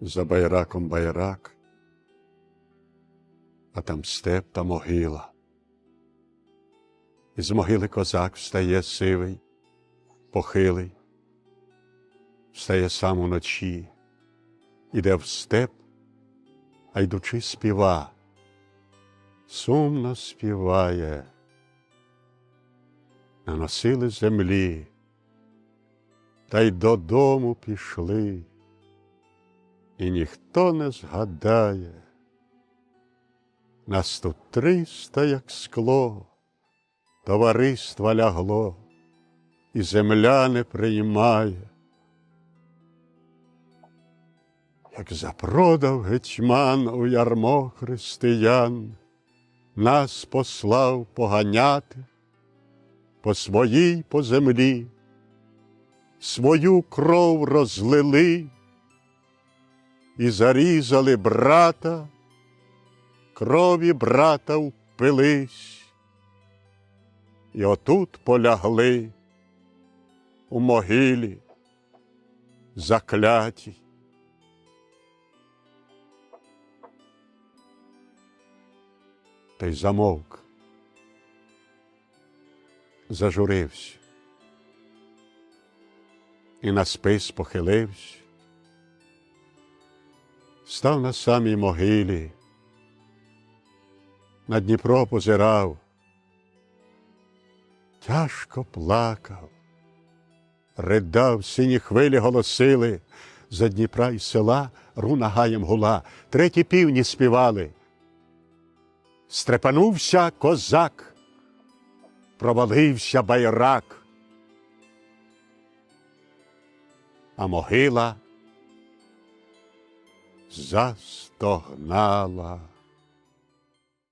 за байраком байрак, а там степ та могила. Із могили козак встає сивий, похилий, встає сам уночі, іде в степ, а йдучи співа, сумно співає. Наносили землі, та й додому пішли, і ніхто не згадає. Нас тут триста, як скло, товариства лягло, і земля не приймає. Як запродав гетьман у ярмо християн, нас послав поганяти по своїй по землі, свою кров розлили і зарізали брата, крові брата впились, і отут полягли у могилі закляті. Та й замовк, зажурився. І на спис похилився, став на самій могилі, на Дніпро позирав, тяжко плакав, ридав, сині хвилі голосили, за Дніпра й села руна гаєм гула, треті півні співали. Стрепанувся козак, провалився байрак, а могила застогнала.